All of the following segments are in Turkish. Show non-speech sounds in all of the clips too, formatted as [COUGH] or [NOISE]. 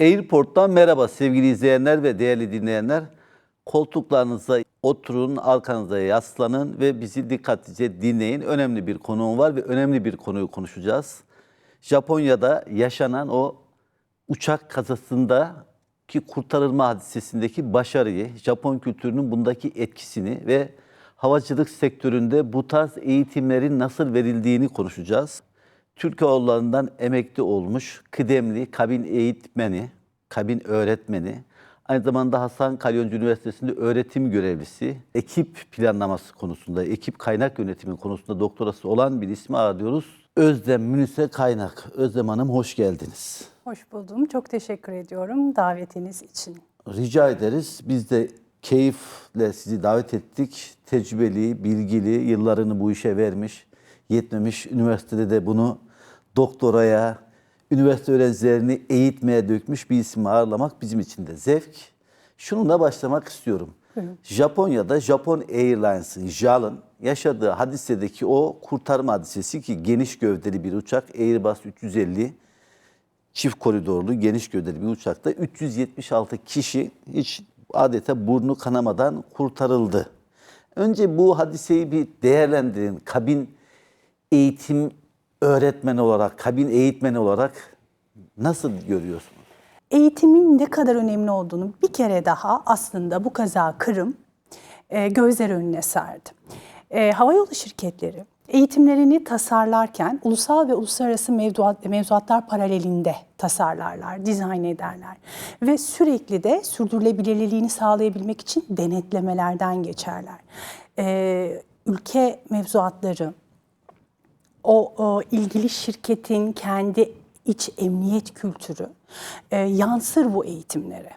Airport'tan merhaba sevgili izleyenler ve değerli dinleyenler. Koltuklarınıza oturun, arkanıza yaslanın ve bizi dikkatlice dinleyin. Önemli bir konuğum var ve önemli bir konuyu konuşacağız. Japonya'da yaşanan o uçak kazasında ki kurtarılma hadisesindeki başarıyı, Japon kültürünün bundaki etkisini ve havacılık sektöründe bu tarz eğitimlerin nasıl verildiğini konuşacağız. Türk Havalarından emekli olmuş kıdemli kabin eğitmeni, kabin öğretmeni, aynı zamanda Hasan Kalyoncu Üniversitesi'nde öğretim görevlisi, ekip planlaması konusunda, ekip kaynak yönetimi konusunda doktorası olan bir ismi ağırlıyoruz. Özlem Münise Kaynak. Özlem Hanım hoş geldiniz. Hoş buldum. Çok teşekkür ediyorum davetiniz için. Rica ederiz. Biz de keyifle sizi davet ettik. Tecrübeli, bilgili, yıllarını bu işe vermiş, yetmemiş. Üniversitede de bunu doktoraya, üniversite öğrencilerini eğitmeye dökmüş bir ismi ağırlamak bizim için de zevk. Şununla başlamak istiyorum. Japonya'da Japon Airlines'ın, JAL'ın yaşadığı hadisedeki o kurtarma hadisesi ki geniş gövdeli bir uçak Airbus 350 çift koridorlu geniş gövdeli bir uçakta 376 kişi hiç adeta burnu kanamadan kurtarıldı. Önce bu hadiseyi bir değerlendirin. Kabin eğitim öğretmeni olarak, kabin eğitmeni olarak nasıl görüyorsunuz? Eğitimin ne kadar önemli olduğunu bir kere daha aslında bu kaza Kırım e, gözler önüne serdi. E, havayolu şirketleri eğitimlerini tasarlarken ulusal ve uluslararası mevduat, mevzuatlar paralelinde tasarlarlar, dizayn ederler. Ve sürekli de sürdürülebilirliğini sağlayabilmek için denetlemelerden geçerler. E, ülke mevzuatları, o, o ilgili şirketin kendi iç emniyet kültürü e, yansır bu eğitimlere.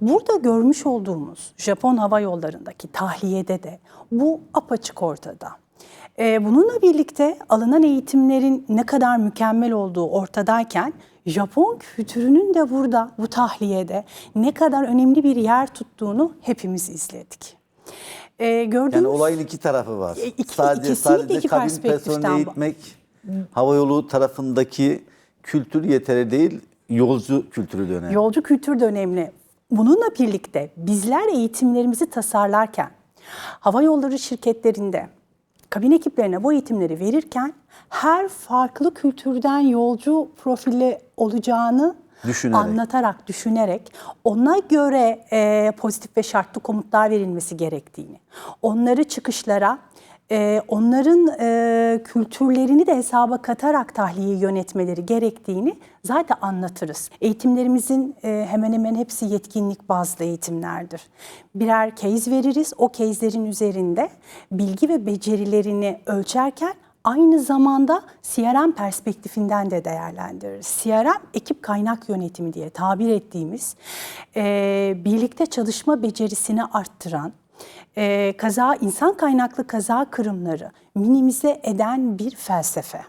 Burada görmüş olduğumuz Japon hava yollarındaki tahliyede de bu apaçık ortada. E, bununla birlikte alınan eğitimlerin ne kadar mükemmel olduğu ortadayken Japon kültürünün de burada bu tahliyede ne kadar önemli bir yer tuttuğunu hepimiz izledik. E, gördüğümüz Yani olayın iki tarafı var. E, iki- sadece sadece iki kabin perspektiften personeli bu. eğitmek havayolu tarafındaki kültür yeteri değil, yolcu kültürü de önemli. Yolcu kültür de önemli. Bununla birlikte bizler eğitimlerimizi tasarlarken hava yolları şirketlerinde kabin ekiplerine bu eğitimleri verirken her farklı kültürden yolcu profili olacağını Düşünerek. anlatarak, düşünerek ona göre e, pozitif ve şartlı komutlar verilmesi gerektiğini, onları çıkışlara, e, onların e, kültürlerini de hesaba katarak tahliyeyi yönetmeleri gerektiğini zaten anlatırız. Eğitimlerimizin e, hemen hemen hepsi yetkinlik bazlı eğitimlerdir. Birer case veririz, o case'lerin üzerinde bilgi ve becerilerini ölçerken Aynı zamanda CRM perspektifinden de değerlendiririz. CRM ekip kaynak yönetimi diye tabir ettiğimiz e, birlikte çalışma becerisini arttıran, e, kaza insan kaynaklı kaza kırımları minimize eden bir felsefe.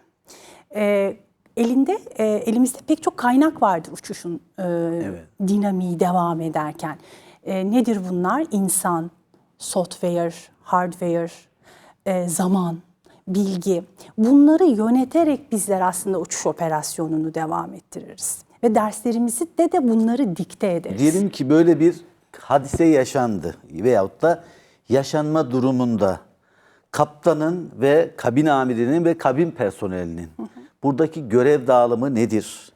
E, elinde e, elimizde pek çok kaynak vardır uçuşun e, dinamiği devam ederken. E, nedir bunlar? İnsan, software, hardware, e, zaman, bilgi. Bunları yöneterek bizler aslında uçuş operasyonunu devam ettiririz. Ve derslerimizi de de bunları dikte ederiz. Diyelim ki böyle bir hadise yaşandı veyahut da yaşanma durumunda kaptanın ve kabin amirinin ve kabin personelinin buradaki görev dağılımı nedir?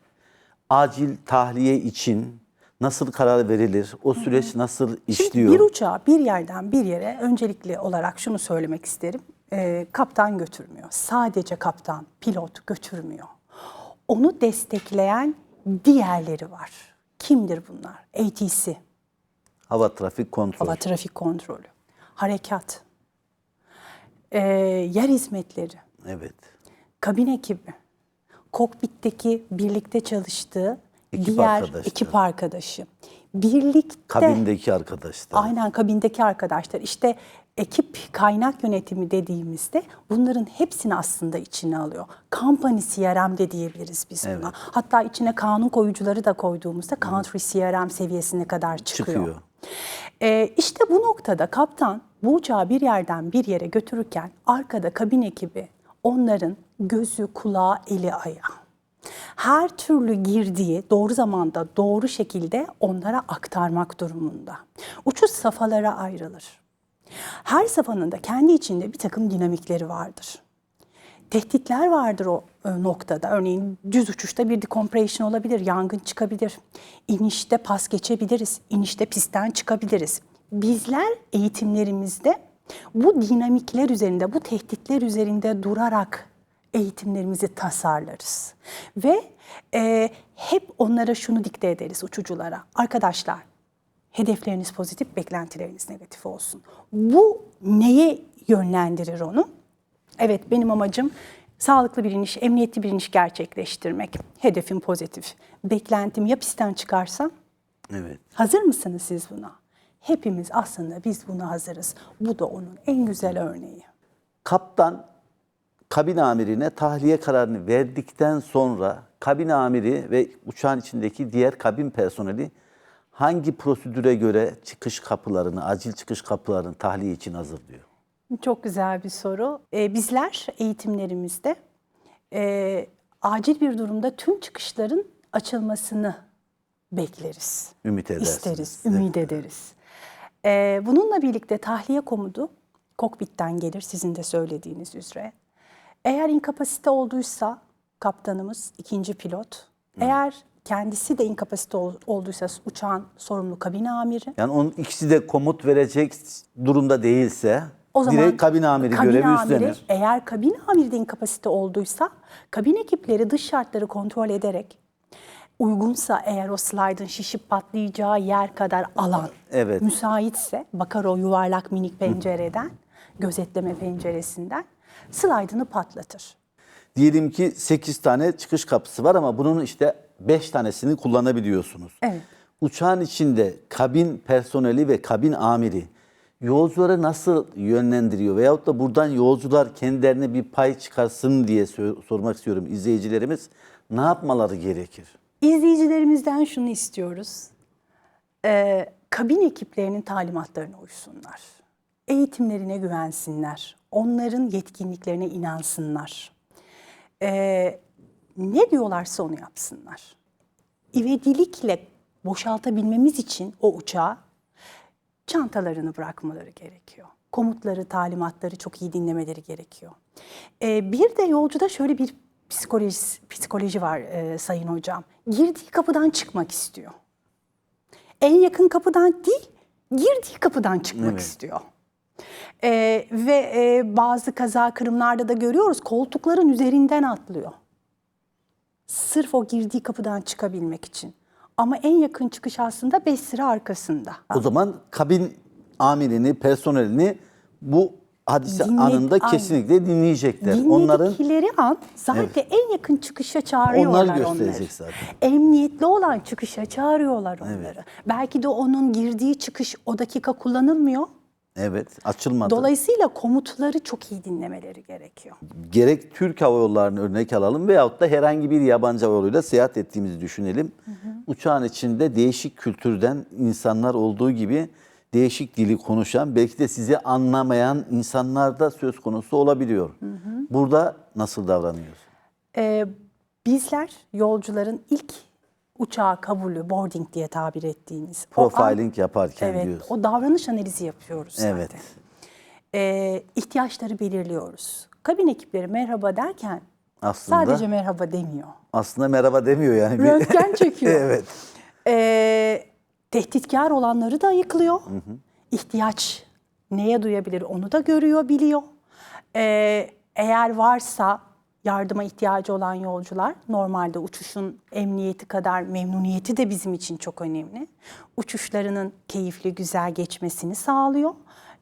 Acil tahliye için nasıl karar verilir? O süreç nasıl Şimdi işliyor? bir uçağı bir yerden bir yere öncelikli olarak şunu söylemek isterim. Ee, kaptan götürmüyor. Sadece kaptan, pilot götürmüyor. Onu destekleyen diğerleri var. Kimdir bunlar? ATC, Hava trafik kontrol. hava trafik kontrolü, harekat, ee, yer hizmetleri, Evet. kabin ekibi, kokpitteki birlikte çalıştığı Ekip diğer arkadaşları. ekip arkadaşı. Birlikte Kabindeki arkadaşlar. Aynen kabindeki arkadaşlar. İşte ekip kaynak yönetimi dediğimizde bunların hepsini aslında içine alıyor. Company CRM de diyebiliriz biz buna. Hatta içine kanun koyucuları da koyduğumuzda country CRM seviyesine kadar çıkıyor. Çıkıyor. Ee, işte bu noktada kaptan bu uçağı bir yerden bir yere götürürken arkada kabin ekibi onların gözü, kulağı, eli, ayağı. her türlü girdiği doğru zamanda, doğru şekilde onlara aktarmak durumunda. Uçuş safhalara ayrılır. Her safhanın da kendi içinde bir takım dinamikleri vardır. Tehditler vardır o e, noktada. Örneğin düz uçuşta bir decompression olabilir, yangın çıkabilir. İnişte pas geçebiliriz, inişte pistten çıkabiliriz. Bizler eğitimlerimizde bu dinamikler üzerinde, bu tehditler üzerinde durarak eğitimlerimizi tasarlarız. Ve e, hep onlara şunu dikte ederiz uçuculara. Arkadaşlar hedefleriniz pozitif, beklentileriniz negatif olsun. Bu neye yönlendirir onu? Evet benim amacım sağlıklı bir iniş, emniyetli bir iniş gerçekleştirmek. Hedefim pozitif. Beklentim ya pistten çıkarsa? Evet. Hazır mısınız siz buna? Hepimiz aslında biz buna hazırız. Bu da onun en güzel örneği. Kaptan kabin amirine tahliye kararını verdikten sonra kabin amiri ve uçağın içindeki diğer kabin personeli hangi prosedüre göre çıkış kapılarını, acil çıkış kapılarını tahliye için hazırlıyor? Çok güzel bir soru. Ee, bizler eğitimlerimizde e, acil bir durumda tüm çıkışların açılmasını bekleriz. Ümit edersiniz. İsteriz, ümit ederiz. Ee, bununla birlikte tahliye komutu kokpitten gelir sizin de söylediğiniz üzere. Eğer inkapasite olduysa kaptanımız, ikinci pilot. Eğer kendisi de inkapasite ol- olduysa uçağın sorumlu kabin amiri. Yani onun ikisi de komut verecek durumda değilse O zaman direkt kabin amiri kabin görevi amiri, üstlenir. Eğer kabin amiri de inkapasite olduysa kabin ekipleri dış şartları kontrol ederek uygunsa eğer o slide'ın şişip patlayacağı yer kadar alan Evet. müsaitse bakar o yuvarlak minik pencereden gözetleme penceresinden slide'ını patlatır. Diyelim ki 8 tane çıkış kapısı var ama bunun işte 5 tanesini kullanabiliyorsunuz. Evet. Uçağın içinde kabin personeli ve kabin amiri yolcuları nasıl yönlendiriyor veyahut da buradan yolcular kendilerine bir pay çıkarsın diye sormak istiyorum izleyicilerimiz. Ne yapmaları gerekir? İzleyicilerimizden şunu istiyoruz. Ee, kabin ekiplerinin talimatlarına uysunlar. Eğitimlerine güvensinler. Onların yetkinliklerine inansınlar. Ee, ne diyorlarsa onu yapsınlar. İvedilikle boşaltabilmemiz için o uçağı çantalarını bırakmaları gerekiyor. Komutları, talimatları çok iyi dinlemeleri gerekiyor. Ee, bir de yolcuda şöyle bir psikoloji, psikoloji var e, Sayın Hocam. Girdiği kapıdan çıkmak istiyor. En yakın kapıdan değil, girdiği kapıdan çıkmak Evet. istiyor. Ee, ve e, bazı kaza kırımlarda da görüyoruz koltukların üzerinden atlıyor. Sırf o girdiği kapıdan çıkabilmek için. Ama en yakın çıkış aslında 5 sıra arkasında. O zaman kabin amirini, personelini bu hadise Dinle- anında kesinlikle dinleyecekler. Onların Dinledikleri an zaten en yakın çıkışa çağırıyorlar Onlar onları. gösterecek zaten. Emniyetli olan çıkışa çağırıyorlar onları. Belki de onun girdiği çıkış o dakika kullanılmıyor. Evet açılmadı. Dolayısıyla komutları çok iyi dinlemeleri gerekiyor. gerek Türk Hava Yolları'nı örnek alalım veyahut da herhangi bir yabancı hava yoluyla seyahat ettiğimizi düşünelim. Uçağın içinde değişik kültürden insanlar olduğu gibi değişik dili konuşan, belki de sizi anlamayan insanlar da söz konusu olabiliyor. Burada nasıl davranıyoruz? Ee, bizler yolcuların ilk uçağa kabulü, boarding diye tabir ettiğimiz. o an- Profiling yaparken evet, diyoruz. o davranış analizi yapıyoruz zaten. Evet. Ee, ihtiyaçları belirliyoruz. Kabin ekipleri merhaba derken Aslında sadece merhaba demiyor. aslında merhaba demiyor yani. Röntgen çekiyor. [LAUGHS] evet. Ee, tehditkar olanları da ayıklıyor. İhtiyaç neye duyabilir onu da görüyor, biliyor. Ee, eğer varsa yardıma ihtiyacı olan yolcular normalde uçuşun emniyeti kadar memnuniyeti de bizim için çok önemli. Uçuşlarının keyifli, güzel geçmesini sağlıyor.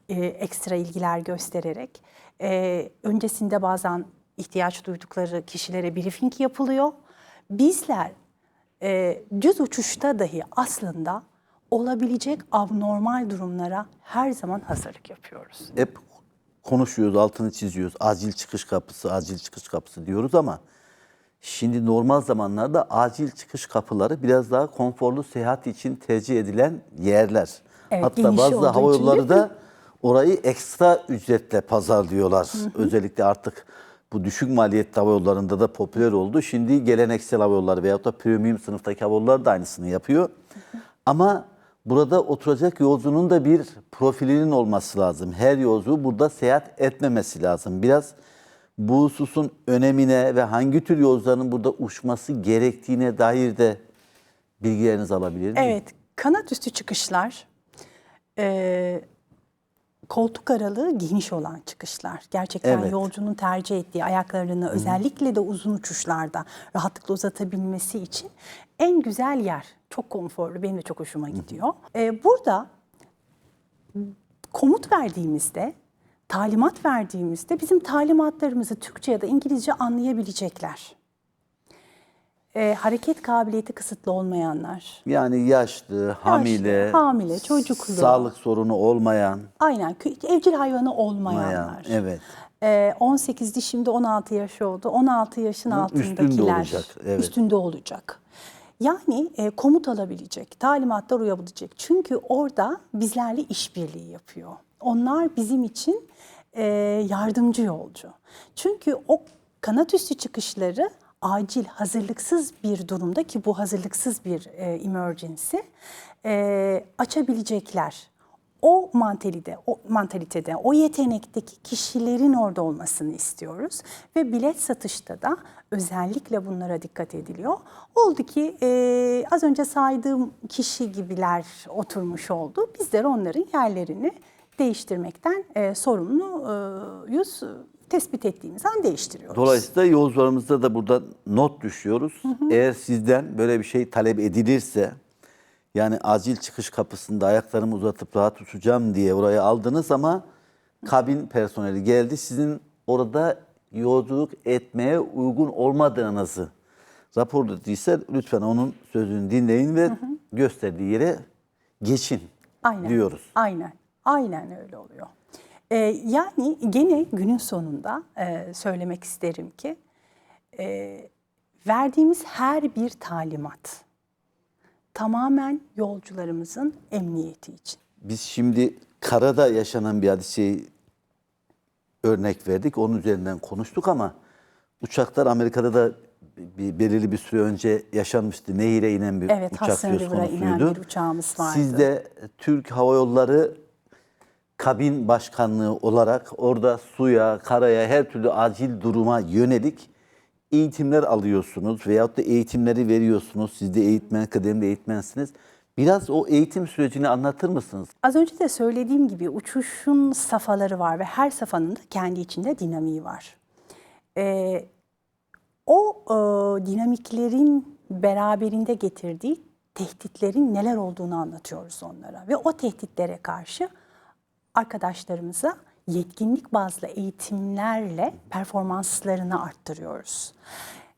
Ee, ekstra ilgiler göstererek. Ee, öncesinde bazen ihtiyaç duydukları kişilere briefing yapılıyor. Bizler e, düz uçuşta dahi aslında olabilecek abnormal durumlara her zaman hazırlık yapıyoruz. hep konuşuyoruz, altını çiziyoruz. Acil çıkış kapısı, acil çıkış kapısı diyoruz ama şimdi normal zamanlarda acil çıkış kapıları biraz daha konforlu seyahat için tercih edilen yerler. Evet, Hatta bazı hava yolları da orayı ekstra ücretle pazarlıyorlar. Özellikle artık bu düşük maliyetli hava yollarında da popüler oldu. Şimdi geleneksel hava yolları veyahut da premium sınıftaki hava yolları da aynısını yapıyor. Ama burada oturacak yolcunun da bir profilinin olması lazım. Her yolcu burada seyahat etmemesi lazım. Biraz bu hususun önemine ve hangi tür yolcuların burada uçması gerektiğine dair de bilgilerinizi alabilir miyim? Evet, kanat üstü çıkışlar, e, koltuk aralığı geniş olan çıkışlar. Gerçekten Evet. yolcunun tercih ettiği ayaklarını özellikle de uzun uçuşlarda rahatlıkla uzatabilmesi için en güzel yer. Çok konforlu, benim de çok hoşuma gidiyor. E, burada komut verdiğimizde, talimat verdiğimizde bizim talimatlarımızı Türkçe ya da İngilizce anlayabilecekler. E, hareket kabiliyeti kısıtlı olmayanlar, Yani yaşlı, hamile, hamile, çocuklu. sağlık sorunu olmayan, Aynen evcil hayvanı olmayan, olmayanlar. evet. Ee, 18'di şimdi 16 yaş oldu. 16 yaşın altındakiler üstünde olacak, evet. üstünde olacak. Yani e, komut alabilecek, talimatlar uyabilecek. Çünkü orada bizlerle işbirliği yapıyor. Onlar bizim için e, yardımcı yolcu. Çünkü o kanat üstü çıkışları acil, hazırlıksız bir durumda ki bu hazırlıksız bir e, emergency e, açabilecekler o mantalitede, o mantalitede, o yetenekteki kişilerin orada olmasını istiyoruz ve bilet satışta da özellikle bunlara dikkat ediliyor. Oldu ki e, az önce saydığım kişi gibiler oturmuş oldu. Bizler onların yerlerini değiştirmekten e, sorumluyuz. Tespit ettiğimiz an değiştiriyoruz. Dolayısıyla yolcularımızda da burada not düşüyoruz. Eğer sizden böyle bir şey talep edilirse, yani acil çıkış kapısında ayaklarımı uzatıp rahat uçacağım diye oraya aldınız ama kabin personeli geldi. Sizin orada yolculuk etmeye uygun olmadığınızı raporladıysa lütfen onun sözünü dinleyin ve gösterdiği yere geçin Aynen. diyoruz. Aynen. Aynen öyle oluyor. Ee, yani gene günün sonunda e, söylemek isterim ki e, verdiğimiz her bir talimat tamamen yolcularımızın emniyeti için. Biz şimdi karada yaşanan bir hadiseyi örnek verdik. Onun üzerinden konuştuk ama uçaklar Amerika'da da bir, belirli bir süre önce yaşanmıştı. Nehire inen bir Evet, uçak Hudson söz River'a inen konusuydu. bir uçağımız vardı. Siz de Türk Hava Yolları kabin başkanlığı olarak orada suya, karaya, her türlü acil duruma yönelik eğitimler alıyorsunuz veyahut da eğitimleri veriyorsunuz. Siz de eğitmen, kıdemli eğitmensiniz. Biraz o eğitim sürecini anlatır mısınız? Az önce de söylediğim gibi uçuşun safhaları var ve her safhanın da kendi içinde dinamiği var. Ee, o e, dinamiklerin beraberinde getirdiği tehditlerin neler olduğunu anlatıyoruz onlara. Ve o tehditlere karşı arkadaşlarımıza yetkinlik bazlı eğitimlerle performanslarını arttırıyoruz.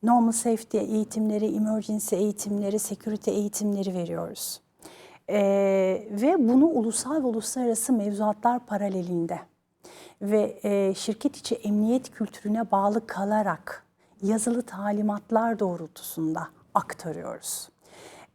Normal safety eğitimleri, emergency eğitimleri, security eğitimleri veriyoruz. Ee, ve bunu ulusal ve uluslararası mevzuatlar paralelinde ve e, şirket içi emniyet kültürüne bağlı kalarak yazılı talimatlar doğrultusunda aktarıyoruz.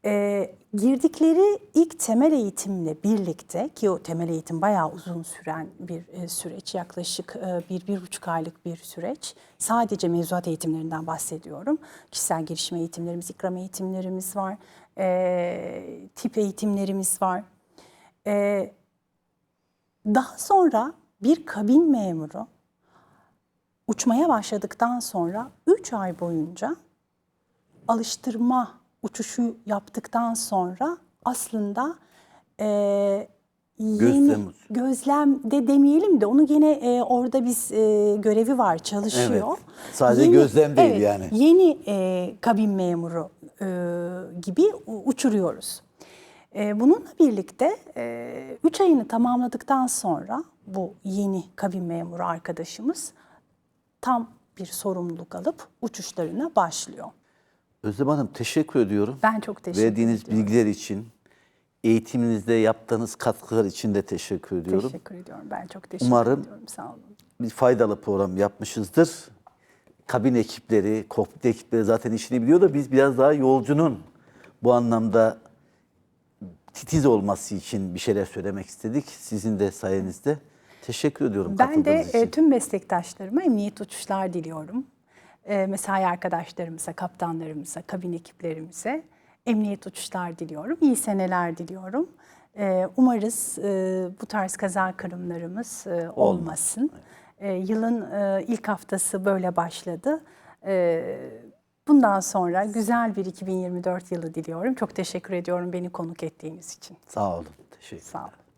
Ee, girdikleri ilk temel eğitimle birlikte ki o temel eğitim bayağı uzun süren bir e, süreç yaklaşık e, bir, bir buçuk aylık bir süreç. Sadece mevzuat eğitimlerinden bahsediyorum. Kişisel gelişim eğitimlerimiz, ikram eğitimlerimiz var, e, tip eğitimlerimiz var. E, daha sonra bir kabin memuru uçmaya başladıktan sonra 3 ay boyunca alıştırma uçuşu yaptıktan sonra aslında e, yeni Gözlem de demeyelim de onu gene e, orada biz e, görevi var çalışıyor. Evet. Sadece gözlem değil yani. Yeni e, kabin memuru e, gibi u- uçuruyoruz. E, bununla birlikte 3 ayını tamamladıktan sonra bu yeni kabin memuru arkadaşımız tam bir sorumluluk alıp uçuşlarına başlıyor. Özlem Hanım teşekkür ediyorum. Ben çok teşekkür Verdiğiniz ediyorum. bilgiler için, eğitiminizde yaptığınız katkılar için de teşekkür ediyorum. Teşekkür ediyorum. Ben çok teşekkür Umarım- ediyorum. Sağ olun. Bir faydalı program yapmışızdır. Kabin ekipleri, kokpit ekipleri zaten işini biliyor da biz biraz daha yolcunun bu anlamda titiz olması için bir şeyler söylemek istedik. Sizin de sayenizde. Teşekkür ediyorum Ben de katıldığınız için. e, tüm meslektaşlarıma emniyet uçuşlar diliyorum. E, mesai arkadaşlarımıza, kaptanlarımıza, kabin ekiplerimize emniyet uçuşlar diliyorum. İyi seneler diliyorum. E, umarız e, bu tarz kaza kırımlarımız e, olmasın. E, yılın e, ilk haftası böyle başladı. E, bundan sonra güzel bir 2024 yılı diliyorum. Çok teşekkür ediyorum beni konuk ettiğiniz için. Sağ olun. Teşekkür Sağ olun.